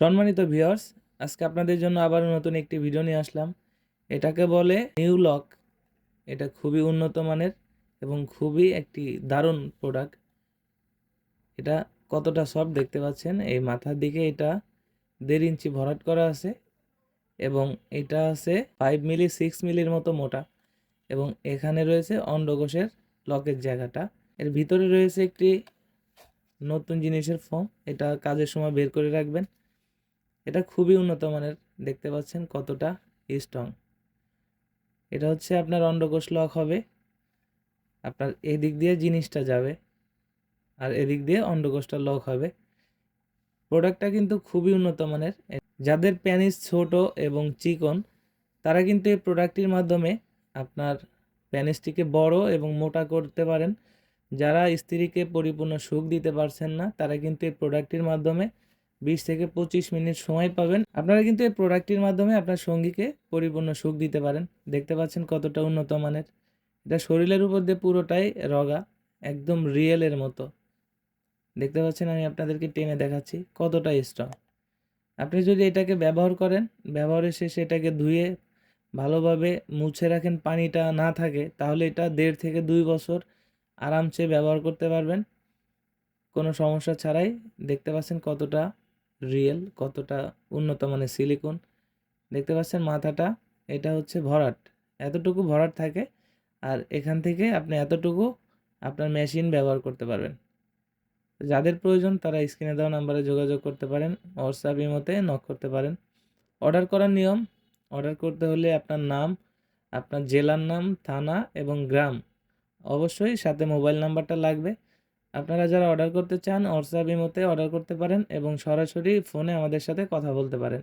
সম্মানিত ভিউয়ার্স, আজকে আপনাদের জন্য আবার নতুন একটি ভিডিও নিয়ে আসলাম। এটাকে বলে নিউ লক। এটা খুবই উন্নত মানের এবং খুবই একটি দারুণ প্রোডাক্ট এটা কতটা সফট দেখতে পাচ্ছেন, এই মাথার দিকে এটা দেড় ইঞ্চি ভরাট করা আছে এবং এটা আছে ফাইভ মিলি সিক্স মিলির মতো মোটা এবং এখানে রয়েছে অন্ডকোষের লকের জায়গাটা। এর ভিতরে রয়েছে একটি নতুন জিনিসের ফর্ম। এটা কাজের সময় বের করে রাখবেন। এটা খুবই উন্নত মানের, দেখতে পাচ্ছেন কতটা স্ট্রং এটা হচ্ছে আপনার অন্ডকোষ লক হবে, আপনার এদিক দিয়ে জিনিসটা যাবে আর এদিক দিয়ে অন্ডকোষটা লক হবে। প্রোডাক্টটা কিন্তু খুবই উন্নত মানের। যাদের প্যানিস ছোট এবং চিকন, তারা কিন্তু এই প্রোডাক্টটির মাধ্যমে আপনার প্যানিসটিকে বড় এবং মোটা করতে পারেন। যারা স্ত্রীকে পরিপূর্ণ সুখ দিতে পারছেন না, তারা কিন্তু এই প্রোডাক্টটির মাধ্যমে বিশ থেকে পঁচিশ মিনিট সময় পাবেন। আপনারা কিন্তু এই প্রোডাক্টটির মাধ্যমে আপনার সঙ্গীকে পরিপূর্ণ সুখ দিতে পারেন। দেখতে পাচ্ছেন কতটা উন্নত মানের। এটা শরীরের উপর দিয়ে পুরোটাই রগা, একদম রিয়েলের মতো। দেখতে পাচ্ছেন আমি আপনাদেরকে টেনে দেখাচ্ছি কতটা স্ট্রং আপনি যদি এটাকে ব্যবহার করেন, ব্যবহারের শেষে এটাকে ধুয়ে ভালোভাবে মুছে রাখেন, পানিটা না থাকে, তাহলে এটা দেড় থেকে দুই বছর আরামসে ব্যবহার করতে পারবেন। কোনো সমস্যা ছাড়াই দেখতে পাচ্ছেন কতটা রিয়েল কতটা উন্নত মানের সিলিকন। দেখতে পাচ্ছেন মাথাটা, এটা হচ্ছে ভরাট। এতটুকু ভরাট থাকে আর এখান থেকে আপনি এতটুকু আপনার মেশিন ব্যবহার করতে পারবেন। যাদের প্রয়োজন তারা স্ক্রিনে দেওয়া নাম্বারে যোগাযোগ করতে পারেন, হোয়াটসঅ্যাপ, ইমোতে নক করতে পারেন। অর্ডার করার নিয়ম, অর্ডার করতে হলে আপনার নাম, আপনার জেলার নাম, থানা এবং গ্রাম। অবশ্যই সাথে মোবাইল নাম্বারটা লাগবে। আপনারা যারা অর্ডার করতে চান হোয়াটসঅ্যাপ ইমোতে অর্ডার করতে পারেন এবং সরাসরি ফোনে আমাদের সাথে কথা বলতে পারেন।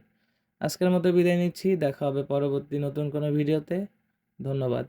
আজকের মতো বিদায় নিচ্ছি, দেখা হবে পরবর্তী নতুন কোনো ভিডিওতে। ধন্যবাদ।